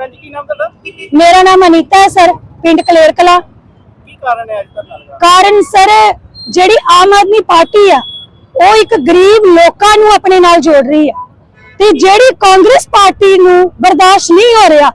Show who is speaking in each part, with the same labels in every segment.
Speaker 1: ਕੀ ਨਾਮ ਤੁਹਾਡਾ?
Speaker 2: ਮੇਰਾ ਨਾਮ ਅਨੀਤਾ ਹੈ ਸਰ ਪਿੰਡ ਕਲੇਰਕਲਾ।
Speaker 1: ਕੀ ਕਾਰਨ ਹੈ ਅੱਜ ਧਰਨਾ ਲਗਾ
Speaker 2: ਕਾਰਨ ਸਰ ਜਿਹੜੀ ਆਮ ਆਦਮੀ ਪਾਰਟੀ ਆ ਉਹ ਇੱਕ ਗਰੀਬ ਲੋਕਾਂ ਨੂੰ ਆਪਣੇ ਨਾਲ ਜੋੜ ਰਹੀ ਆ। ਤੇ ਜਿਹੜੀ ਕਾਂਗਰਸ ਪਾਰਟੀ ਨੂੰ ਬਰਦਾਸ਼ਤ ਨਹੀਂ ਹੋ ਰਿਹਾ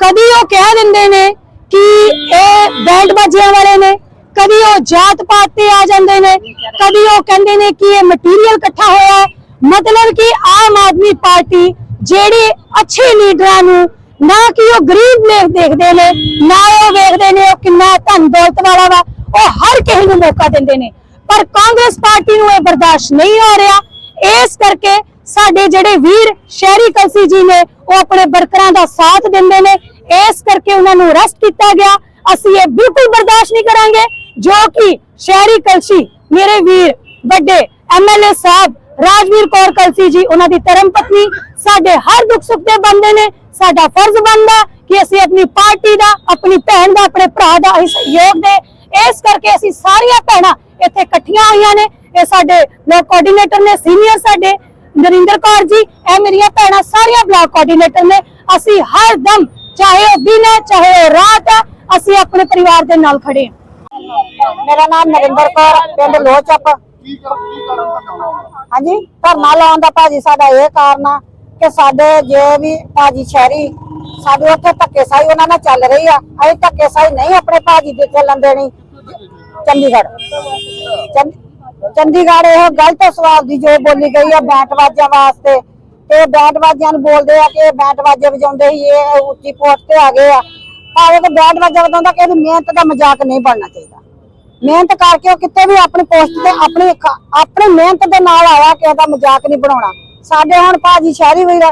Speaker 2: ਕਦੀ ਉਹ ਕਹਿ ਦਿੰਦੇ ਨੇ ਕਿ ਇਹ ਬੈਂਡ ਬਾਜਿਆਂ ਵਾਲੇ ਨੇ ਕਦੀ ਉਹ ਜਾਤ ਪਾਤ ਤੇ ਆ ਜਾਂਦੇ ਨੇ ਕਦੀ ਉਹ ਕਹਿੰਦੇ ਨੇ ਕਿ ਇਹ ਮਟੀਰੀਅਲ ਇਕੱਠਾ ਹੋਇਆ। ਹੈ ਮਤਲਬ ਕਿ ਆਮ ਆਦਮੀ ਪਾਰਟੀ ਜਿਹੜੇ ਅੱਛੇ ਲੀਡਰਾਂ ਨੂੰ ਨਾ ਕਿ ਉਹ ਗਰੀਬ ਲੋਕ ਦੇਖਦੇ ਨੇ, ਨਾ ਉਹ ਵੇਖਦੇ ਨੇ ਉਹ ਕਿੰਨਾ ਧਨ ਦੌਲਤ ਵਾਲਾ ਵਾ, ਉਹ ਹਰ ਕਿਸੇ ਨੂੰ ਮੌਕਾ ਦਿੰਦੇ ਨੇ। ਪਰ ਕਾਂਗਰਸ ਪਾਰਟੀ ਨੂੰ ਇਹ ਬਰਦਾਸ਼ਤ ਨਹੀਂ ਹੋ ਰਿਹਾ। ਇਸ ਕਰਕੇ ਸਾਡੇ ਜਿਹੜੇ ਵੀਰ ਸ਼ਹਿਰੀ ਕਲਸੀ ਜੀ ਨੇ, ਉਹ ਆਪਣੇ ਵਰਕਰਾਂ ਦਾ ਸਾਥ ਦਿੰਦੇ ਨੇ। ਇਸ ਕਰਕੇ ਉਹਨਾਂ ਨੂੰ ਅਰੈਸਟ ਕੀਤਾ ਗਿਆ। ਅਸੀਂ ਇਹ ਬਿਲਕੁਲ ਬਰਦਾਸ਼ਤ ਨਹੀਂ ਕਰਾਂਗੇ, ਜੋ ਕਿ ਸ਼ਹਿਰੀ ਕਲਸੀ, ਮੇਰੇ ਵੀਰ, ਵੱਡੇ ਐਮਐਲਏ ਸਾਹਿਬ, ਰਾਜਵੀਰ ਕੌਰ ਕਲਸੀ ਜੀ, ਉਹਨਾਂ ਦੀ ਧਰਮ ਪਤਨੀ, ਸਾਡੇ ਹਰ ਦੁੱਖ ਸੁੱਖ ਦੇ ਬੰਦੇ ਨੇ। ਸਾਡਾ ਫਰਜ਼ ਬਣਦਾ ਕਿ ਅਸੀਂ ਆਪਣੀ ਪਾਰਟੀ ਦਾ ਆਪਣੀ ਭੈਣ ਦਾ ਆਪਣੇ ਭਰਾ ਦਾ ਅਸੀਂ ਸਹਿਯੋਗ ਦੇ ਇਸ ਕਰਕੇ ਅਸੀਂ ਸਾਰੀਆਂ ਭੈਣਾਂ ਇੱਥੇ ਇਕੱਠੀਆਂ ਹੋਈਆਂ ਨੇ। ਇਹ ਸਾਡੇ ਬਲਾਕ ਕੋਆਰਡੀਨੇਟਰ ਨੇ ਸੀਨੀਅਰ ਸਾਡੇ ਨਰਿੰਦਰ ਕੌਰ ਜੀ ਇਹ ਮੇਰੀਆਂ ਭੈਣਾਂ ਸਾਰੀਆਂ ਬਲਾਕ ਕੋਆਰਡੀਨੇਟਰ ਨੇ। ਅਸੀਂ ਹਰ ਦਮ ਚਾਹੇ ਉਹ ਦਿਨ ਹੈ ਚਾਹੇ ਉਹ ਰਾਤ ਹੈ ਅਸੀਂ ਆਪਣੇ ਪਰਿਵਾਰ ਦੇ ਨਾਲ ਖੜੇ ਹਾਂ।
Speaker 3: ਮੇਰਾ ਨਾਮ ਨਰਿੰਦਰ ਕੌਰ ਪਿੰਡ ਲੋਚਪ ਹਾਂਜੀ ਧਰਨਾ ਲਾਉਣ ਦਾ ਭਾਜੀ ਸਾਡਾ ਇਹ ਕਾਰਨ ਆ। ਕਿ ਸਾਡੇ ਜੋ ਵੀ ਭਾਜੀ ਸ਼ਹਿਰੀ, ਸਾਡੇ ਉੱਥੇ ਧੱਕੇਸ਼ਾਹੀ ਉਹਨਾਂ ਨਾਲ ਚੱਲ ਰਹੀ ਆ। ਅਸੀਂ ਧੱਕੇਸ਼ਾਹੀ ਨਹੀਂ ਆਪਣੇ ਭਾਜੀ ਦੇ ਚੱਲਣ ਦੇਣੀ ਚੰਡੀਗੜ੍ਹ। ਚੰਡੀਗੜ੍ਹ ਇਹ ਗਲਤ ਸਵਾਲ ਦੀ ਜੋ ਬੋਲੀ ਗਈ ਆ ਬੈਂਟ ਵਾਜਿਆਂ ਵਾਸਤੇ। ਤੇ ਬੈਂਟ ਵਾਜਿਆਂ ਨੂੰ ਬੋਲਦੇ ਆ ਕਿ ਇਹ ਬੈਂਟ ਵਾਜੇ ਵਜਾਉਂਦੇ ਸੀ, ਇਹ ਉੱਚੀ ਪੋਸਟ ਤੇ ਆ ਗਏ ਆ। ਭਾਵੇਂ ਕਿ ਬੈਂਟ ਵਾਜਾ ਵਜਾਉਂਦਾ ਕਿ ਇਹਦੀ ਮਿਹਨਤ ਦਾ ਮਜ਼ਾਕ ਨਹੀਂ ਬਣਨਾ ਚਾਹੀਦਾ। ਮਿਹਨਤ ਕਰਕੇ ਉਹ ਕਿਤੇ ਵੀ ਆਪਣੀ ਪੋਸਟ ਤੇ ਆਪਣੀ ਆਪਣੀ ਮਿਹਨਤ ਦੇ ਨਾਲ ਆਇਆ, ਕਿਸੇ ਦਾ ਮਜ਼ਾਕ ਨਹੀਂ ਬਣਾਉਣਾ। ਸਾਡੇ ਹੁਣ ਭਾਜੀ ਸ਼ਹਿਰੀ ਵੀਰ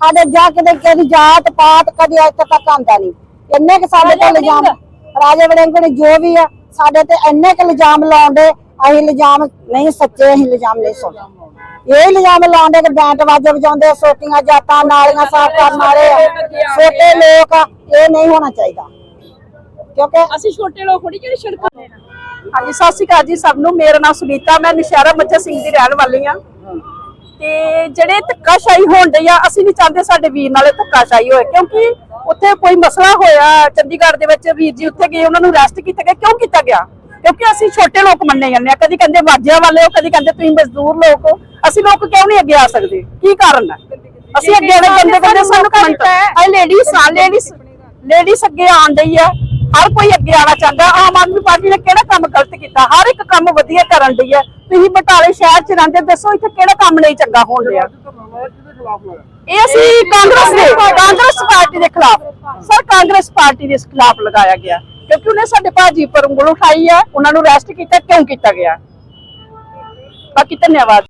Speaker 3: ਸਾਡੇ ਜਾ ਕਿਤੇ ਕਿਸੇ ਦੀ ਜਾਤ ਪਾਤ ਕਦੀ ਅੱਜ ਤੱਕ ਆਂਦਾ ਨਹੀਂ। ਇੰਨੇ ਕਿ ਸਾਡੇ ਤੇ ਇਲਜ਼ਾਮ ਰਾਜੇ ਵੜਿੰਗ ਨੇ ਜੋ ਵੀ ਆ ਸਾਡੇ ਤੇ ਇੰਨੇ ਕਿ ਇਲਜ਼ਾਮ ਲਾਉਂਦੇ ਅਸੀਂ ਇਲਜ਼ਾਮ ਨਹੀਂ ਸੱਚੇ ਅਸੀਂ ਇਲਜ਼ਾਮ ਨਹੀਂ ਸੁਣਦੇ। ਇਹ ਇਲਜ਼ਾਮ ਲਾਉਂਦੇ ਕਿ ਬੈਂਟ ਵਾਜੇ ਵਜਾਉਂਦੇ ਸੋਟੀਆਂ ਜਾਤਾਂ ਨਾਲੀਆਂ ਸਾਫ਼ ਕਰਨ ਵਾਲੇ ਆ। ਛੋਟੇ ਲੋਕ ਆ ਇਹ ਨਹੀਂ ਹੋਣਾ ਚਾਹੀਦਾ। ਕਿਉਂਕਿ
Speaker 4: ਅਸੀਂ ਛੋਟੇ ਲੋਕ ਥੋੜੀ ਜਿਹੜੇ ਸੜਕਾਂ
Speaker 5: ਹਾਂਜੀ ਸਤਿ ਸ਼੍ਰੀ ਅਕਾਲ ਜੀ ਸਭ ਨੂੰ। ਮੇਰਾ ਨਾਮ ਸੁਨੀਤਾ ਮੈਂ ਨਸ਼ਹਿਰਾ ਮੱਝਾ ਸਿੰਘ ਦੀ ਰਹਿਣ ਵਾਲੀ ਆ ਤੇ ਜਿਹੜੇ ਧੱਕਾਸ਼ਾਹੀ ਹੋਣ ਡਈ ਆ ਅਸੀਂ ਨਹੀਂ ਚਾਹੁੰਦੇ ਸਾਡੇ ਵੀਰ ਨਾਲੇ ਧੱਕਾਸ਼ਾਹੀ ਹੋਏ ਕਿਉਂਕਿ ਉੱਥੇ ਕੋਈ ਮਸਲਾ ਹੋਇਆ ਚੰਡੀਗੜ੍ਹ ਦੇ ਵਿੱਚ ਵੀਰ ਜੀ ਉੱਥੇ ਗਏ ਉਹਨਾਂ ਨੂੰ ਅਰੈਸਟ ਕੀਤਾ ਗਿਆ ਕਿਉਂ ਕੀਤਾ ਗਿਆ ਕਿਉਂਕਿ ਅਸੀਂ ਛੋਟੇ ਲੋਕ ਮੰਨੇ ਜਾਂਦੇ ਆ ਕਦੀ ਕਹਿੰਦੇ ਵਾਜਿਆਂ ਵਾਲੇ ਹੋ ਕਦੀ ਕਹਿੰਦੇ ਤੁਸੀਂ ਮਜ਼ਦੂਰ ਲੋਕ ਹੋ ਅਸੀਂ ਲੋਕ ਕਿਉਂ ਨਹੀਂ ਅੱਗੇ ਆ ਸਕਦੇ ਕੀ ਕਾਰਨ ਹੈ ਅਸੀਂ ਅੱਗੇ ਆਣੇ ਬੰਦੇ ਕਹਿੰਦੇ ਸਾਨੂੰ ਕਮੈਂਟ ਆ ਲੇਡੀਜ਼ ਆ ਲੇਡੀਜ਼ ਲੇਡੀਜ਼ ਅੱਗੇ ਆਣ ਡਈ ਆ ਹਰ ਕੋਈ ਅੱਗੇ ਆਣਾ ਚਾਹੁੰਦਾ, ਆਮ ਆਦਮੀ ਪਾਰਟੀ ਨੇ ਕਿਹੜਾ ਕੰਮ ਗਲਤ ਕੀਤਾ? ਹਰ ਇੱਕ ਕੰਮ ਵਧੀਆ ਕਰਨ ਡਈ ਹੈ। ਤੁਸੀਂ ਬਟਾਲੇ ਸ਼ਹਿਰ ਚ ਰਹਿੰਦੇ, ਦੱਸੋ ਇੱਥੇ ਕਿਹੜਾ ਕੰਮ ਨਹੀਂ ਚੰਗਾ ਹੋਣ ਰਿਹਾ ਇਹ ਅਸੀਂ ਕਾਂਗਰਸ ਦੇ, ਕਾਂਗਰਸ ਪਾਰਟੀ ਦੇ ਖਿਲਾਫ, ਸਰ ਕਾਂਗਰਸ ਪਾਰਟੀ ਦੇ ਖਿਲਾਫ ਲਗਾਇਆ ਗਿਆ। ਕਿਉਂਕਿ ਉਹਨੇ ਸਾਡੇ ਭਾਜੀ ਪਰ ਉਂਗਲ ਉਠਾਈ ਹੈ, ਉਹਨਾਂ ਨੂੰ ਅਰੈਸਟ ਕੀਤਾ, ਕਿਉਂ ਕੀਤਾ ਗਿਆ? ਬਾਕੀ ਧੰਨਵਾਦ।